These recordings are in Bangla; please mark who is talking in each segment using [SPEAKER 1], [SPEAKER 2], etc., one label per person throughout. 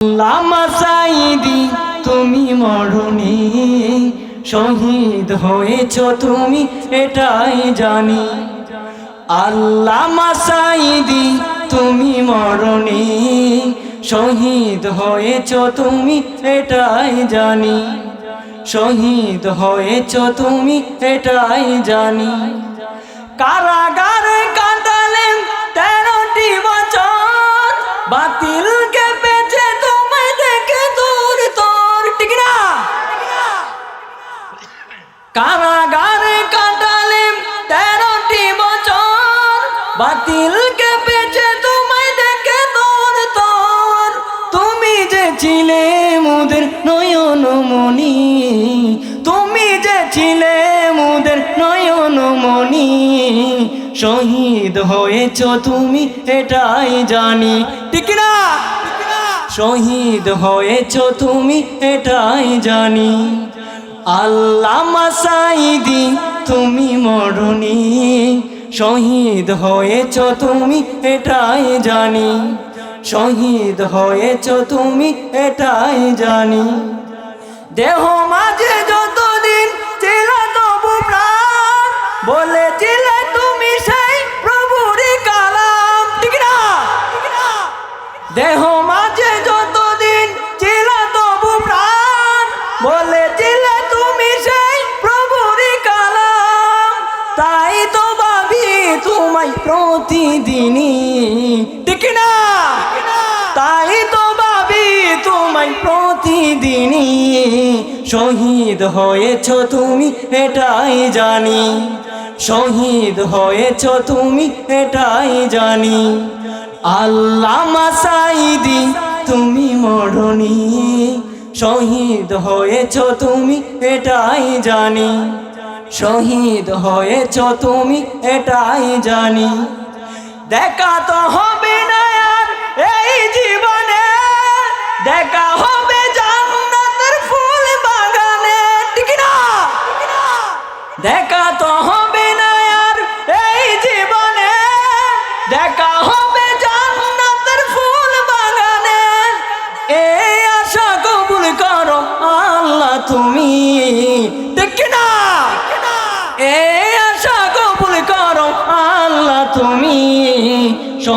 [SPEAKER 1] লামা সাইদি তুমি মরণে শহীদ হয়েছ, তুমি এটাই জানি। আল্লামা সাইদি তুমি মরণে শহীদ হয়েছ, তুমি এটাই জানি। শহীদ হয়েছ, তুমি এটাই জানি। কারাগারে কাটালেন তেরোটি বছর বাতিলকে কারাগারে কাটালেন তেরোটি বছর। বাতিলকে পেছে তোমায় দেখে দূর তোর। তুমি যে ছিলে মুদের নয়নমণি তুমি যে ছিলে মুদের নয়নমণি শহীদ হয়েছ তুমি এটাই জানি। ঠিক না শহীদ হয়েছ তুমি এটাই জানি। আল্লামা সাইদি তুমি মরণি। শহীদ হয়েছ তুমি, এটাই জানি। শহীদ হয়েছ তুমি, এটাই জানি। দেহ মাঝে যতদিন ছিল তবু প্রাণ, বলেছিলে তুমি সেই প্রভুরই কালাম। ঠিক না দেহ মাঝে যতদিন ছিল তবু প্রাণ বলেছিলে তোমায় প্রতিদিনই। ঠিক না? তাই তো ভাবি তোমায় প্রতিদিনই। শহীদ হয়েছ তুমি, এটাই জানি। শহীদ হয়েছ তুমি, এটাই জানি। আল্লামা সাইদি তুমি মরণি। শহীদ হয়েছ তুমি, এটাই জানি। শহীদ হয়েছ তুমি, এটাই জানি। দেখা তো হবে না আর এই জীবনে। দেখা হবে জান্নাতের ফুল বাগানে। দেখা তো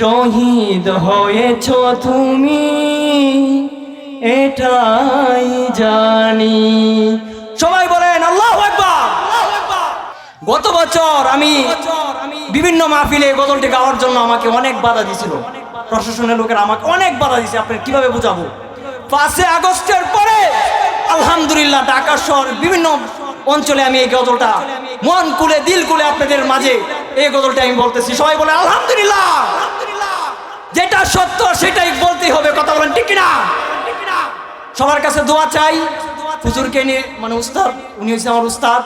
[SPEAKER 1] শহীদ হয়েছ তুমি, এটাই জানি। সবাই বলেন, আল্লাহ গত বছর আমি বিভিন্ন মাহফিলে গজলটি গাওয়ার জন্য আমাকে অনেক বাধা দিছিল। প্রশাসনের লোকেরা আমাকে অনেক বাধা দিছে আপনি কীভাবে বুঝাবো? পাঁচে আগস্টের পরে, আলহামদুলিল্লাহ ঢাকা শহর বিভিন্ন অঞ্চলে আমি এই গজলটা মন কুলে দিল কুলে আপনাদের মাঝে এই গজলটা আমি বলতেছি। সবাই বলে, আলহামদুলিল্লাহ! যেটা সত্য সেটাই বলতেই হবে, কথা বলেন, ঠিক না সবার কাছে দোয়া চাই। হুজুরকে নিয়ে মানে উস্তাদ, উনি হচ্ছে আমার উস্তাদ।